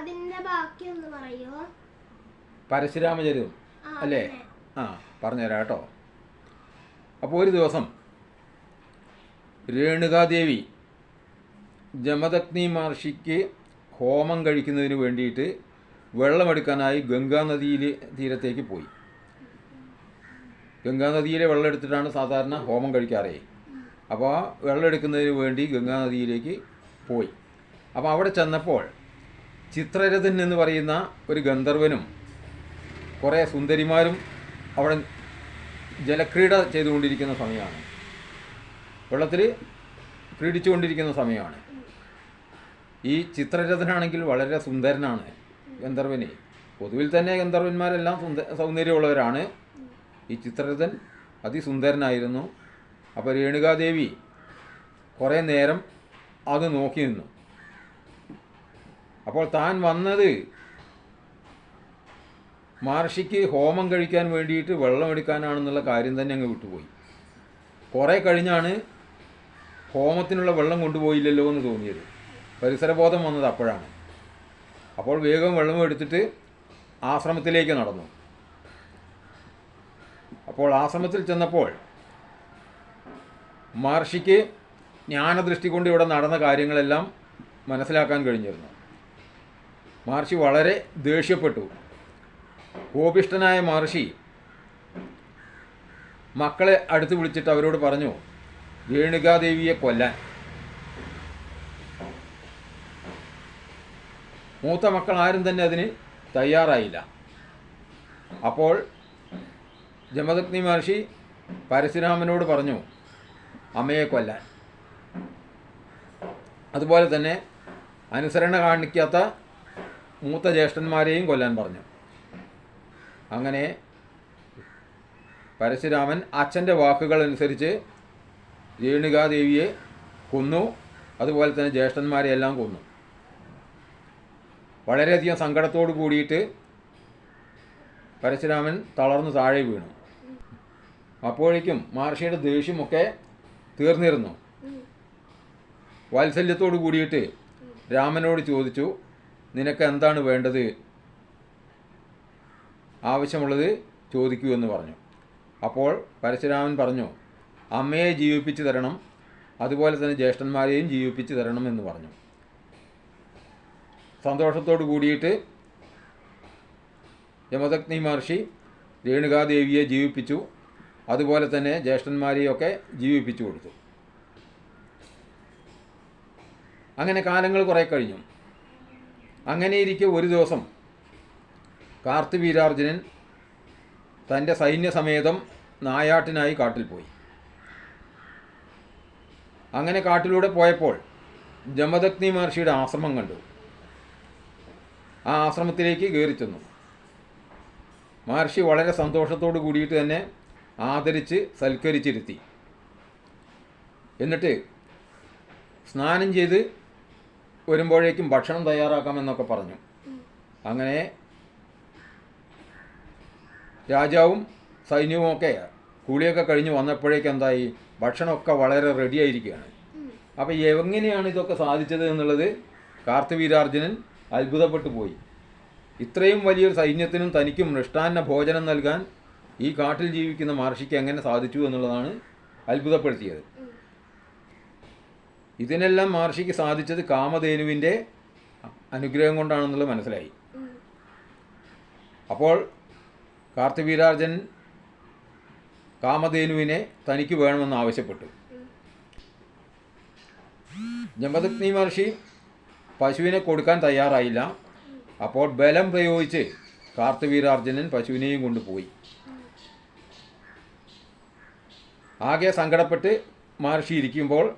ഇതിന്റെ ബാക്കി ഒന്ന് പറയോ? പരശുരാമചരിതം അല്ലേ. ആ പറഞ്ഞുതരാം കേട്ടോ. അപ്പോൾ ഒരു ദിവസം രേണുകാദേവി ജമദഗ്നി മഹർഷിക്ക് ഹോമം കഴിക്കുന്നതിന് വേണ്ടിയിട്ട് വെള്ളമെടുക്കാനായി ഗംഗാനദിയിലെ തീരത്തേക്ക് പോയി. ഗംഗാനദിയിലെ വെള്ളം എടുത്തിട്ടാണ് സാധാരണ ഹോമം കഴിക്കാറേ. അപ്പോൾ വെള്ളം എടുക്കുന്നതിന് വേണ്ടി ഗംഗാനദിയിലേക്ക് പോയി. അപ്പോൾ അവിടെ ചെന്നപ്പോൾ ചിത്രരഥൻ എന്ന് പറയുന്ന ഒരു ഗന്ധർവനും കുറേ സുന്ദരിമാരും അവിടെ ജലക്രീഡ ചെയ്തുകൊണ്ടിരിക്കുന്ന സമയമാണ്. വെള്ളത്തിൽ ക്രീഡിച്ചുകൊണ്ടിരിക്കുന്ന സമയമാണ്. ഈ ചിത്രരഥനാണെങ്കിൽ വളരെ സുന്ദരനാണ് ഗന്ധർവനെ. പൊതുവിൽ തന്നെ ഗന്ധർവന്മാരെല്ലാം സുന്ദ സൗന്ദര്യമുള്ളവരാണ്. ഈ ചിത്രരഥൻ അതിസുന്ദരനായിരുന്നു. അപ്പോൾ രേണുകാദേവി കുറേ നേരം അത് നോക്കി നിന്നു. അപ്പോൾ താൻ വന്നത് മഹർഷിക്ക് ഹോമം കഴിക്കാൻ വേണ്ടിയിട്ട് വെള്ളം എടുക്കാനാണെന്നുള്ള കാര്യം തന്നെ അങ്ങ് വിട്ടുപോയി. കുറേ കഴിഞ്ഞാണ് ഹോമത്തിനുള്ള വെള്ളം കൊണ്ടുപോയില്ലല്ലോ എന്ന് തോന്നിയത്. പരിസരബോധം വന്നത് അപ്പോഴാണ്. അപ്പോൾ വേഗം വെള്ളം എടുത്തിട്ട് ആശ്രമത്തിലേക്ക് നടന്നു. അപ്പോൾ ആശ്രമത്തിൽ ചെന്നപ്പോൾ മഹർഷിക്ക് ജ്ഞാനദൃഷ്ടി കൊണ്ട് ഇവിടെ നടന്ന കാര്യങ്ങളെല്ലാം മനസ്സിലാക്കാൻ കഴിഞ്ഞിരുന്നു. മഹർഷി വളരെ ദേഷ്യപ്പെട്ടു. കോപിഷ്ഠനായ മഹർഷി മക്കളെ അടുത്ത് വിളിച്ചിട്ട് അവരോട് പറഞ്ഞു രേണുകാദേവിയെ കൊല്ലാൻ. മൂത്ത മക്കൾ ആരും തന്നെ അതിന് തയ്യാറായില്ല. അപ്പോൾ ജമദഗ്നി മഹർഷി പരശുരാമനോട് പറഞ്ഞു അമ്മയെ കൊല്ലാൻ. അതുപോലെ തന്നെ അനുസരണ കാണിക്കാത്ത മൂത്ത ജ്യേഷ്ഠന്മാരെയും കൊല്ലാൻ പറഞ്ഞു. അങ്ങനെ പരശുരാമൻ അച്ഛന്റെ വാക്കുകൾ അനുസരിച്ച് രേണുകാദേവിയെ കൊന്നു. അതുപോലെ തന്നെ ജ്യേഷ്ഠന്മാരെയെല്ലാം കൊന്നു. വളരെയധികം സങ്കടത്തോട് കൂടിയിട്ട് പരശുരാമൻ തളർന്നു താഴെ വീണു. അപ്പോഴേക്കും മഹർഷിയുടെ ദേഷ്യമൊക്കെ തീർന്നിരുന്നു. വാത്സല്യത്തോട് കൂടിയിട്ട് രാമനോട് ചോദിച്ചു നിനക്ക് എന്താണ് വേണ്ടത്? ആവശ്യമുള്ളത് ചോദിക്കൂ എന്ന് പറഞ്ഞു. അപ്പോൾ പരശുരാമൻ പറഞ്ഞു അമ്മയെ ജീവിപ്പിച്ച് തരണം അതുപോലെ തന്നെ ജ്യേഷ്ഠന്മാരെയും ജീവിപ്പിച്ച് തരണം എന്ന് പറഞ്ഞു. സന്തോഷത്തോട് കൂടിയിട്ട് യമദഗ്നി മഹർഷി രേണുകാദേവിയെ ജീവിപ്പിച്ചു അതുപോലെ തന്നെ ജ്യേഷ്ഠന്മാരെയൊക്കെ ജീവിപ്പിച്ചു കൊടുത്തു. അങ്ങനെ കാലങ്ങൾ കുറേ കഴിഞ്ഞു. അങ്ങനെ ഇരിക്കെ ഒരു ദിവസം കാർത്തിവീരാർജുനൻ തന്റെ സൈന്യസമേതം നായാട്ടിനായി കാട്ടിൽ പോയി. അങ്ങനെ കാട്ടിലൂടെ പോയപ്പോൾ ജമദഗ്നി മഹർഷിയുടെ ആശ്രമം കണ്ടു. ആ ആശ്രമത്തിലേക്ക് കയറി ചെന്നു. മഹർഷി വളരെ സന്തോഷത്തോടു കൂടിയിട്ട് തന്നെ ആദരിച്ച് സൽക്കരിച്ചിരുത്തി. എന്നിട്ട് സ്നാനം ചെയ്ത് വരുമ്പോഴേക്കും ഭക്ഷണം തയ്യാറാക്കാമെന്നൊക്കെ പറഞ്ഞു. അങ്ങനെ രാജാവും സൈന്യവും ഒക്കെ കുളിയൊക്കെ കഴിഞ്ഞ് വന്നപ്പോഴേക്കും എന്തായി? ഭക്ഷണമൊക്കെ വളരെ റെഡി ആയിരിക്കുകയാണ്. അപ്പോൾ എങ്ങനെയാണ് ഇതൊക്കെ സാധിച്ചത് എന്നുള്ളത് കാർത്തിവീരാർജുനൻ അത്ഭുതപ്പെട്ടു പോയി. ഇത്രയും വലിയൊരു സൈന്യത്തിനും തനിക്കും മൃഷ്ടാന്ന ഭോജനം നൽകാൻ ഈ കാട്ടിൽ ജീവിക്കുന്ന മഹർഷിക്ക് എങ്ങനെ സാധിച്ചു എന്നുള്ളതാണ് അത്ഭുതപ്പെടുത്തിയത്. ഇതിനെല്ലാം മഹർഷിക്ക് സാധിച്ചത് കാമധേനുവിന്റെ അനുഗ്രഹം കൊണ്ടാണെന്നുള്ളത് മനസ്സിലായി. അപ്പോൾ കാർത്തിവീരാർജൻ കാമധേനുവിനെ തനിക്ക് വേണമെന്ന് ആവശ്യപ്പെട്ടു. ജമദഗ്നി മഹർഷി പശുവിനെ കൊടുക്കാൻ തയ്യാറായില്ല. അപ്പോൾ ബലം പ്രയോഗിച്ച് കാർത്തിവീരാർജുനൻ പശുവിനെയും കൊണ്ടുപോയി. ആകെ സങ്കടപ്പെട്ട് മഹർഷി ഇരിക്കുമ്പോൾ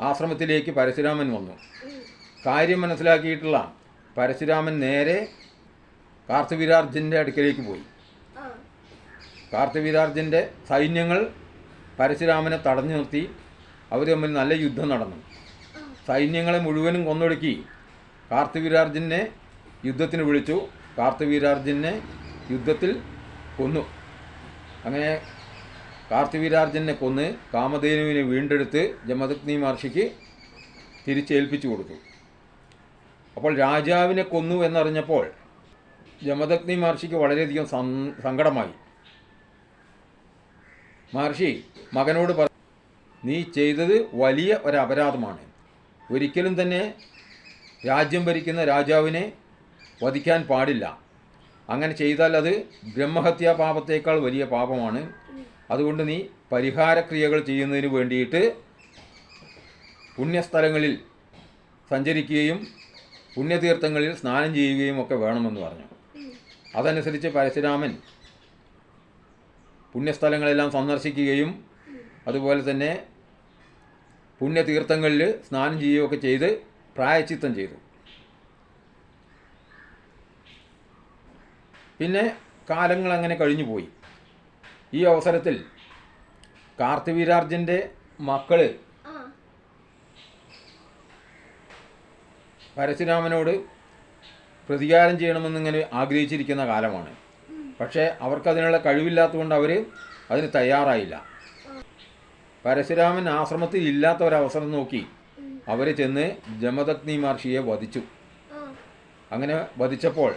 ആശ്രമത്തിലേക്ക് പരശുരാമൻ വന്നു. കാര്യം മനസ്സിലാക്കിയിട്ടുള്ള പരശുരാമൻ നേരെ കാർത്തിവീരാർജുന്റെ അടുക്കലേക്ക് പോയി. കാർത്തിവീരാർജുന്റെ സൈന്യങ്ങൾ പരശുരാമനെ തടഞ്ഞു നിർത്തി. അവർ തമ്മിൽ നല്ല യുദ്ധം നടന്നു. സൈന്യങ്ങളെ മുഴുവനും കൊന്നൊടുക്കി കാർത്തിവീരാർജുനെ യുദ്ധത്തിന് വിളിച്ചു. കാർത്തിവീരാർജുനെ യുദ്ധത്തിൽ കൊന്നു. അങ്ങനെ കാർത്തിവീരാർജുനെ കൊന്ന് കാമധേനുവിനെ വീണ്ടെടുത്ത് ജമദഗ്നി മഹർഷിക്ക് തിരിച്ചേൽപ്പിച്ചു കൊടുത്തു. അപ്പോൾ രാജാവിനെ കൊന്നു എന്നറിഞ്ഞപ്പോൾ ജമദഗ്നി മഹർഷിക്ക് വളരെയധികം സങ്കടമായി. മഹർഷി മകനോട് പറ നീ ചെയ്തത് വലിയ ഒരു അപരാധമാണ് ഒരിക്കലും തന്നെ രാജ്യം ഭരിക്കുന്ന രാജാവിനെ വധിക്കാൻ പാടില്ല. അങ്ങനെ ചെയ്താൽ അത് ബ്രഹ്മഹത്യാ പാപത്തേക്കാൾ വലിയ പാപമാണ്. അതുകൊണ്ട് നീ പരിഹാരക്രിയകൾ ചെയ്യുന്നതിന് വേണ്ടിയിട്ട് പുണ്യസ്ഥലങ്ങളിൽ സഞ്ചരിക്കുകയും പുണ്യതീർത്ഥങ്ങളിൽ സ്നാനം ചെയ്യുകയും ഒക്കെ വേണമെന്ന് പറഞ്ഞു. അതനുസരിച്ച് പരശുരാമൻ പുണ്യസ്ഥലങ്ങളെല്ലാം സന്ദർശിക്കുകയും അതുപോലെ തന്നെ പുണ്യതീർത്ഥങ്ങളിൽ സ്നാനം ചെയ്യുകയൊക്കെ ചെയ്ത് പ്രായച്ചിത്തം ചെയ്തു. പിന്നെ കാലങ്ങൾ അങ്ങനെ കഴിഞ്ഞു പോയി ഈ അവസരത്തിൽ കാർത്തിവീരാർജന്റെ മക്കൾ പരശുരാമനോട് പ്രതികാരം ചെയ്യണമെന്നിങ്ങനെ ആഗ്രഹിച്ചിരിക്കുന്ന കാലമാണ്. പക്ഷേ അവർക്കതിനുള്ള കഴിവില്ലാത്തതുകൊണ്ട് അവർ അതിന് തയ്യാറായില്ല. പരശുരാമൻ ആശ്രമത്തിൽ ഇല്ലാത്ത ഒരവസരം നോക്കി അവർ ചെന്ന് ജമദഗ്നി മഹർഷിയെ വധിച്ചു. അങ്ങനെ വധിച്ചപ്പോൾ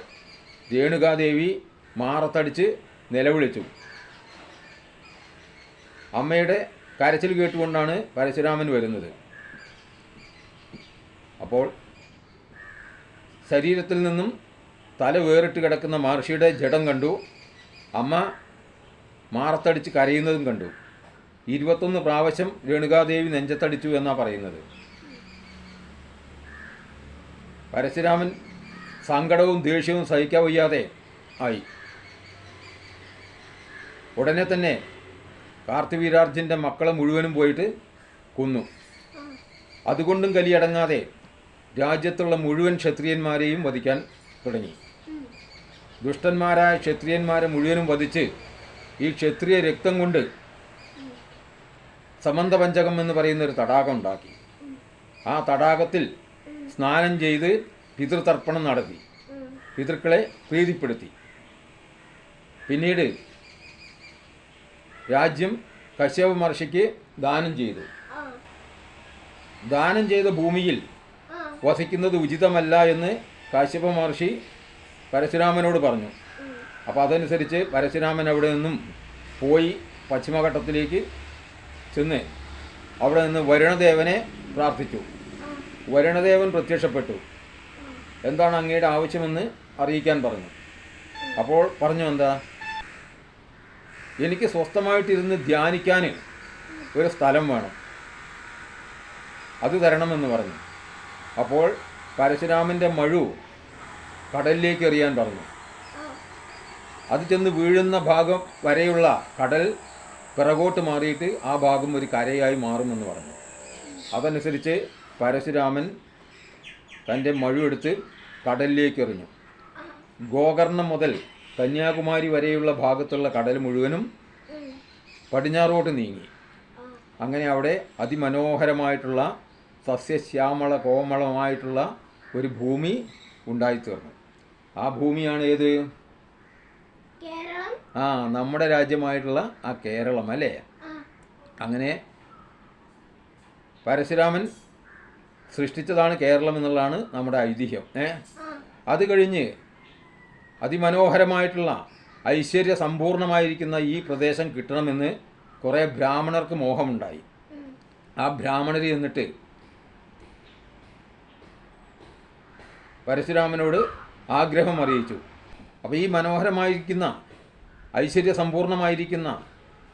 രേണുകാദേവി മാറത്തടിച്ച് നിലവിളിച്ചു. അമ്മയുടെ കരച്ചിൽ കേട്ടുകൊണ്ടാണ് പരശുരാമൻ വരുന്നത്. അപ്പോൾ ശരീരത്തിൽ നിന്നും തല വേറിട്ട് കിടക്കുന്ന മഹർഷിയുടെ ജഡം കണ്ടു. അമ്മ മാറത്തടിച്ച് കരയുന്നതും കണ്ടു. ഇരുപത്തൊന്ന് പ്രാവശ്യം രേണുകാദേവി നെഞ്ചത്തടിച്ചു എന്നാണ് പറയുന്നത്. പരശുരാമൻ സങ്കടവും ദേഷ്യവും സഹിക്കാൻ വയ്യാതെ ആയി. ഉടനെ തന്നെ കാർത്തിവീരാർജുന്റെ മക്കളെ മുഴുവനും പോയിട്ട് കൊന്നു. അതുകൊണ്ടും കലിയടങ്ങാതെ രാജ്യത്തുള്ള മുഴുവൻ ക്ഷത്രിയന്മാരെയും വധിക്കാൻ തുടങ്ങി. ദുഷ്ടന്മാരായ ക്ഷത്രിയന്മാരെ മുഴുവനും വധിച്ച് ഈ ക്ഷത്രിയ രക്തം കൊണ്ട് സമന്തപഞ്ചകം എന്ന് പറയുന്ന ഒരു തടാകം ഉണ്ടാക്കി. ആ തടാകത്തിൽ സ്നാനം ചെയ്ത് പിതൃതർപ്പണം നടത്തി. പിതൃക്കളെ പ്രീതിപ്പെടുത്തി. പിന്നീട് രാജ്യം കശ്യപ മഹർഷിക്ക് ദാനം ചെയ്തു. ദാനം ചെയ്ത ഭൂമിയിൽ വസിക്കുന്നത് ഉചിതമല്ല എന്ന് കാശ്യപ മഹർഷി പരശുരാമനോട് പറഞ്ഞു. അപ്പോൾ അതനുസരിച്ച് പരശുരാമൻ അവിടെ നിന്നും പോയി പശ്ചിമഘട്ടത്തിലേക്ക് ചെന്ന് അവിടെ നിന്ന് വരുണദേവനെ പ്രാർത്ഥിച്ചു. വരുണദേവൻ പ്രത്യക്ഷപ്പെട്ടു. എന്താണ് അങ്ങയുടെ ആവശ്യമെന്ന് അറിയിക്കാൻ പറഞ്ഞു. അപ്പോൾ പറഞ്ഞു എന്താ? എനിക്ക് സ്വസ്ഥമായിട്ടിരുന്ന് ധ്യാനിക്കാൻ ഒരു സ്ഥലം വേണം. അത് തരണമെന്ന് പറഞ്ഞു. അപ്പോൾ പരശുരാമന്റെ മഴു കടലിലേക്ക് എറിയാൻ പറഞ്ഞു. അത് ചെന്ന് വീഴുന്ന ഭാഗം വരെയുള്ള കടൽ പിറകോട്ട് മാറിയിട്ട് ആ ഭാഗം ഒരു കരയായി മാറുമെന്ന് പറഞ്ഞു. അതനുസരിച്ച് പരശുരാമൻ തന്റെ മഴുവെടുത്ത് കടലിലേക്ക് എറിഞ്ഞു. ഗോകർണം മുതൽ കന്യാകുമാരി വരെയുള്ള ഭാഗത്തുള്ള കടൽ മുഴുവനും. പടിഞ്ഞാറോട്ട് നീങ്ങി. അങ്ങനെ അവിടെ അതിമനോഹരമായിട്ടുള്ള സസ്യശ്യാമള കോമളമായിട്ടുള്ള ഒരു ഭൂമി ഉണ്ടായിത്തീർന്നു. ആ ഭൂമിയാണ് ഏത്? ആ നമ്മുടെ രാജ്യമായിട്ടുള്ള ആ കേരളം അല്ലേ? അങ്ങനെ പരശുരാമൻ സൃഷ്ടിച്ചതാണ് കേരളം എന്നുള്ളതാണ് നമ്മുടെ ഐതിഹ്യം ഏ? അത് കഴിഞ്ഞ് അതിമനോഹരമായിട്ടുള്ള ഐശ്വര്യ സമ്പൂർണമായിരിക്കുന്ന ഈ പ്രദേശം കിട്ടണമെന്ന് കുറേ ബ്രാഹ്മണർക്ക് മോഹമുണ്ടായി. ആ ബ്രാഹ്മണർ എന്നിട്ട് പരശുരാമനോട് ആഗ്രഹം അറിയിച്ചു അപ്പോൾ ഈ മനോഹരമായിരിക്കുന്ന ഐശ്വര്യ സമ്പൂർണമായിരിക്കുന്ന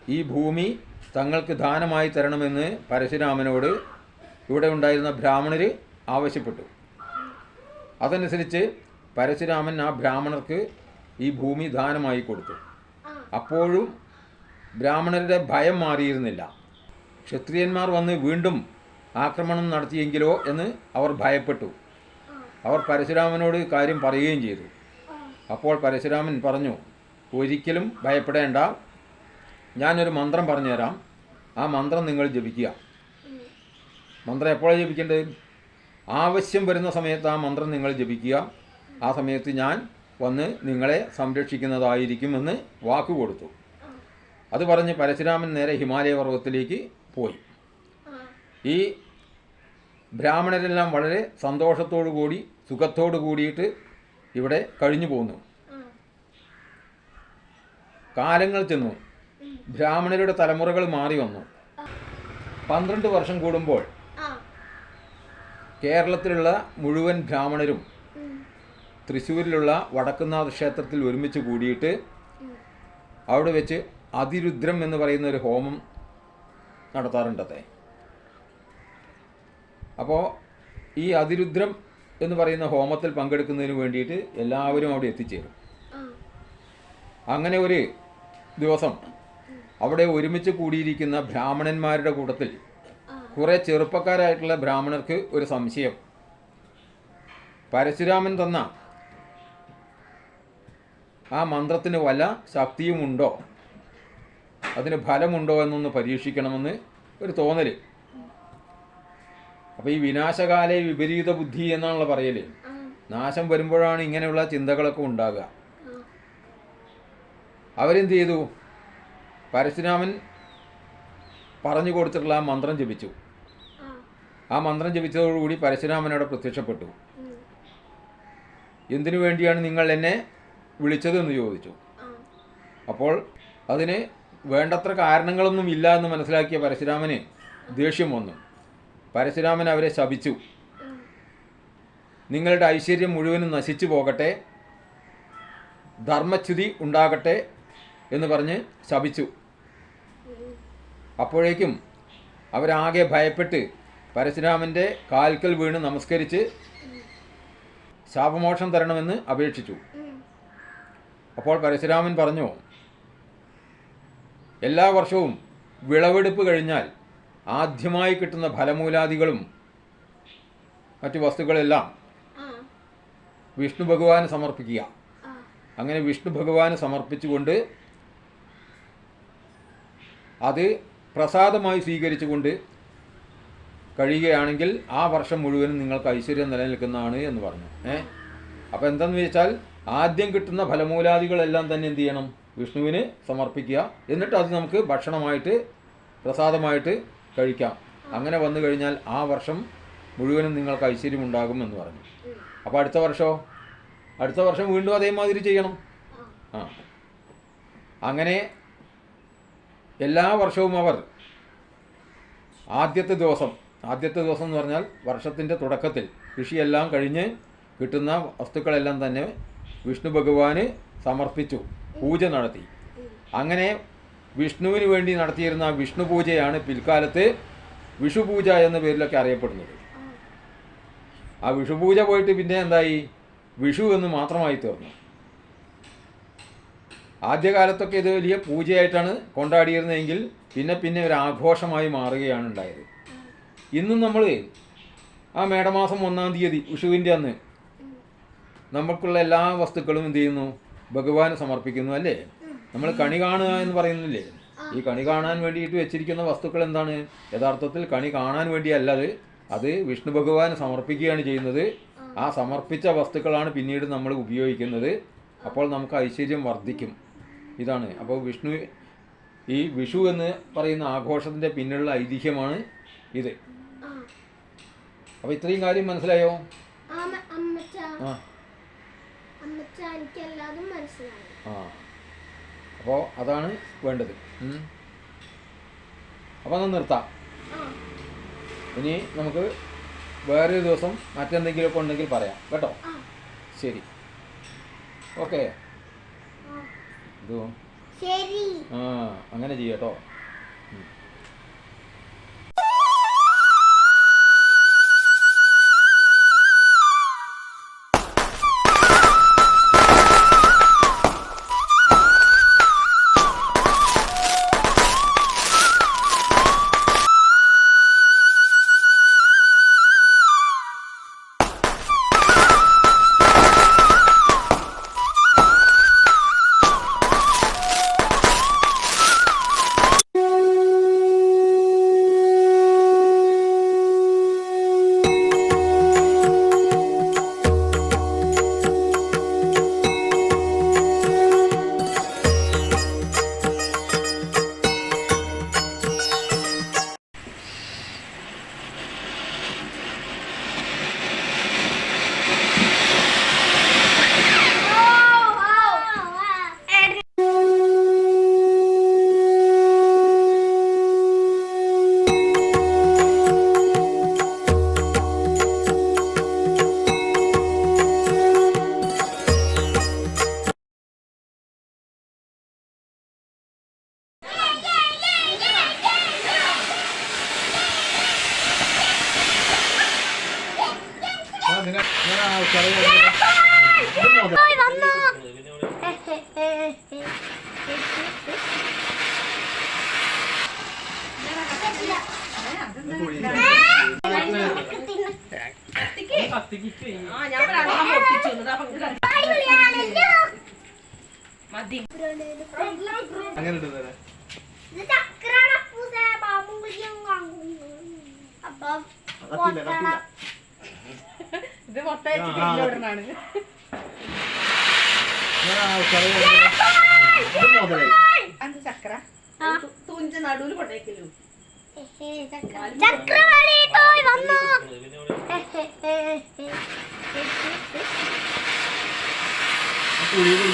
ഈ ഭൂമി തങ്ങൾക്ക് ദാനമായി തരണമെന്ന് പരശുരാമനോട് ഇവിടെ ഉണ്ടായിരുന്ന ബ്രാഹ്മണർ ആവശ്യപ്പെട്ടു അതനുസരിച്ച് പരശുരാമൻ ആ ബ്രാഹ്മണർക്ക് ഈ ഭൂമി ദാനമായി കൊടുത്തു. അപ്പോഴും ബ്രാഹ്മണരുടെ ഭയം മാറിയിരുന്നില്ല. ക്ഷത്രിയന്മാർ വന്ന് വീണ്ടും ആക്രമണം നടത്തിയെങ്കിലോ എന്ന് അവർ ഭയപ്പെട്ടു. അവർ പരശുരാമനോട് കാര്യം പറയുകയും ചെയ്തു. അപ്പോൾ പരശുരാമൻ പറഞ്ഞു ഒരിക്കലും ഭയപ്പെടേണ്ട. ഞാനൊരു മന്ത്രം പറഞ്ഞുതരാം. ആ മന്ത്രം നിങ്ങൾ ജപിക്കുക. മന്ത്രം എപ്പോഴാണ് ജപിക്കേണ്ടത്? ആവശ്യം വരുന്ന സമയത്ത് ആ മന്ത്രം നിങ്ങൾ ജപിക്കുക. ആ സമയത്ത് ഞാൻ വന്ന് നിങ്ങളെ സംരക്ഷിക്കുന്നതായിരിക്കുമെന്ന് വാക്ക് കൊടുത്തു അത് പറഞ്ഞ് പരശുരാമൻ നേരെ ഹിമാലയ പർവതത്തിലേക്ക് പോയി. ഈ ബ്രാഹ്മണരെല്ലാം വളരെ സന്തോഷത്തോടു കൂടി സുഖത്തോടു കൂടിയിട്ട് ഇവിടെ കഴിഞ്ഞു പോന്നു. കാലങ്ങൾ ചെന്നു. ബ്രാഹ്മണരുടെ തലമുറകൾ മാറി വന്നു. പന്ത്രണ്ട് വർഷം കൂടുമ്പോൾ കേരളത്തിലുള്ള മുഴുവൻ ബ്രാഹ്മണരും തൃശ്ശൂരിലുള്ള വടക്കുന്നാഥ ക്ഷേത്രത്തിൽ ഒരുമിച്ച് കൂടിയിട്ട് അവിടെ വെച്ച് അതിരുദ്രം എന്ന് പറയുന്ന ഒരു ഹോമം നടത്താറുണ്ടത്തെ അപ്പോൾ ഈ അതിരുദ്രം എന്ന് പറയുന്ന ഹോമത്തിൽ പങ്കെടുക്കുന്നതിന് വേണ്ടിയിട്ട് എല്ലാവരും അവിടെ എത്തിച്ചേരും. അങ്ങനെ ഒരു ദിവസം അവിടെ ഒരുമിച്ച് കൂടിയിരിക്കുന്ന ബ്രാഹ്മണന്മാരുടെ കൂട്ടത്തിൽ കുറെ ചെറുപ്പക്കാരായിട്ടുള്ള ബ്രാഹ്മണർക്ക് ഒരു സംശയം. പരശുരാമൻ തന്ന ആ മന്ത്രത്തിന് വല്ല ശക്തിയുമുണ്ടോ? അതിന് ഫലമുണ്ടോ എന്നൊന്ന് പരീക്ഷിക്കണമെന്ന് ഒരു തോന്നൽ അപ്പോൾ ഈ വിനാശകാലെ വിപരീത ബുദ്ധി എന്നാണല്ലോ പറയൽ. നാശം വരുമ്പോഴാണ് ഇങ്ങനെയുള്ള ചിന്തകളൊക്കെ ഉണ്ടാകുക. അവരെന്ത് ചെയ്തു? പരശുരാമൻ പറഞ്ഞു കൊടുത്തിട്ടുള്ള ആ മന്ത്രം ജപിച്ചു. ആ മന്ത്രം ജപിച്ചതോടുകൂടി പരശുരാമൻ അവിടെ പ്രത്യക്ഷപ്പെട്ടു. എന്തിനു വേണ്ടിയാണ് നിങ്ങൾ എന്നെ വിളിച്ചതെന്ന് ചോദിച്ചു. ആ. അപ്പോൾ അതിന് വേണ്ടത്ര കാരണങ്ങളൊന്നും ഇല്ല എന്ന് മനസ്സിലാക്കിയ പരശുരാമന് ദേഷ്യം വന്നു. പരശുരാമൻ അവരെ ശപിച്ചു. നിങ്ങളുടെ ഐശ്വര്യം മുഴുവനും നശിച്ചു പോകട്ടെ ധർമ്മച്യുതി ഉണ്ടാകട്ടെ എന്ന് പറഞ്ഞ് ശപിച്ചു. അപ്പോഴേക്കും അവരാകെ ഭയപ്പെട്ട് പരശുരാമന്റെ കാൽക്കൽ വീണ് നമസ്കരിച്ച് ശാപമോക്ഷം തരണമെന്ന് അപേക്ഷിച്ചു. അപ്പോൾ പരശുരാമൻ പറഞ്ഞു എല്ലാ വർഷവും വിളവെടുപ്പ് കഴിഞ്ഞാൽ ആദ്യമായി കിട്ടുന്ന ഫലമൂലാദികളും മറ്റു വസ്തുക്കളെല്ലാം വിഷ്ണു ഭഗവാന് സമർപ്പിക്കുക. അങ്ങനെ വിഷ്ണു ഭഗവാന് സമർപ്പിച്ചുകൊണ്ട് അത് പ്രസാദമായി സ്വീകരിച്ചുകൊണ്ട് കഴിയുകയാണെങ്കിൽ ആ വർഷം മുഴുവനും നിങ്ങൾക്ക് ഐശ്വര്യം നിലനിൽക്കുന്നതാണ് എന്ന് പറഞ്ഞു. ഏ? അപ്പോൾ എന്തെന്ന് വെച്ചാൽ ആദ്യം കിട്ടുന്ന ഫലമൂലാദികളെല്ലാം തന്നെ എന്ത് ചെയ്യണം? വിഷ്ണുവിന് സമർപ്പിക്കുക. എന്നിട്ട് അത് നമുക്ക് ഭക്ഷണമായിട്ട് പ്രസാദമായിട്ട് കഴിക്കാം. അങ്ങനെ വന്നു കഴിഞ്ഞാൽ ആ വർഷം മുഴുവനും നിങ്ങൾക്ക് ഐശ്വര്യം ഉണ്ടാകും എന്ന് പറഞ്ഞു. അപ്പോൾ അടുത്ത വർഷമോ അടുത്ത വർഷം വീണ്ടും അതേമാതിരി ചെയ്യണം. ആ. അങ്ങനെ എല്ലാ വർഷവും അവർ ആദ്യത്തെ ദിവസം ആദ്യത്തെ ദിവസം എന്ന് പറഞ്ഞാൽ വർഷത്തിന്റെ തുടക്കത്തിൽ കൃഷിയെല്ലാം കഴിഞ്ഞ് കിട്ടുന്ന വസ്തുക്കളെല്ലാം തന്നെ വിഷ്ണു ഭഗവാന് സമർപ്പിച്ചു പൂജ നടത്തി. അങ്ങനെ വിഷ്ണുവിന് വേണ്ടി നടത്തിയിരുന്ന വിഷ്ണു പൂജയാണ് പിൽക്കാലത്ത് വിഷുപൂജ എന്ന പേരിലൊക്കെ അറിയപ്പെടുന്നത്. ആ വിഷുപൂജ പോയിട്ട് പിന്നെ എന്തായി? വിഷു എന്ന് മാത്രമായി തീർന്നു. ആദ്യകാലത്തൊക്കെ ഇത് വലിയ പൂജയായിട്ടാണ് കൊണ്ടാടിയിരുന്നതെങ്കിൽ പിന്നെ പിന്നെ ഒരു ആഘോഷമായി മാറുകയാണ് ഉണ്ടായത്. ഇന്നും നമ്മൾ ആ മേടമാസം ഒന്നാം തീയതി വിഷുവിന്റെ അന്ന് നമുക്കുള്ള എല്ലാ വസ്തുക്കളും എന്ത് ചെയ്യുന്നു? ഭഗവാന് സമർപ്പിക്കുന്നു അല്ലേ? നമ്മൾ കണി കാണുക എന്ന് പറയുന്നില്ലേ? ഈ കണി കാണാൻ വേണ്ടിയിട്ട് വെച്ചിരിക്കുന്ന വസ്തുക്കൾ എന്താണ്? യഥാർത്ഥത്തിൽ കണി കാണാൻ വേണ്ടിയല്ല അത്. അത് വിഷ്ണു ഭഗവാന് സമർപ്പിക്കുകയാണ് ചെയ്യുന്നത്. ആ സമർപ്പിച്ച വസ്തുക്കളാണ് പിന്നീട് നമ്മൾ ഉപയോഗിക്കുന്നത്. അപ്പോൾ നമുക്ക് ഐശ്വര്യം വർദ്ധിക്കും. ഇതാണ്. അപ്പോൾ വിഷ്ണു ഈ വിഷു എന്ന് പറയുന്ന ആഘോഷത്തിന്റെ പിന്നിലുള്ള ഐതിഹ്യമാണ് ഇത്. അപ്പോൾ ഇത്രയും കാര്യം മനസ്സിലായോ? ആ അമ്മച്ച എനിക്ക് എല്ലാതും മനസ്സിലായി ആ. അപ്പോൾ അതാണ് വേണ്ടത്. അപ്പോൾ അത് നിർത്താം. ഇനി നമുക്ക് വേറൊരു ദിവസം മറ്റെന്തെങ്കിലുമൊക്കെ ഉണ്ടെങ്കിൽ പറയാം. കേട്ടോ? ശരി. ഓക്കെ. ഇത്. ആ അങ്ങനെ ചെയ്യാട്ടോ ആ ചെറിയ- ഇത് മുതലായി അത് ചക്ര. തൂഞ്ച നടുവിൽ കൊണ്ടേക്കല്ലോ ചക്രവാളി ടോയ് വന്നു. കുഴിയിൽ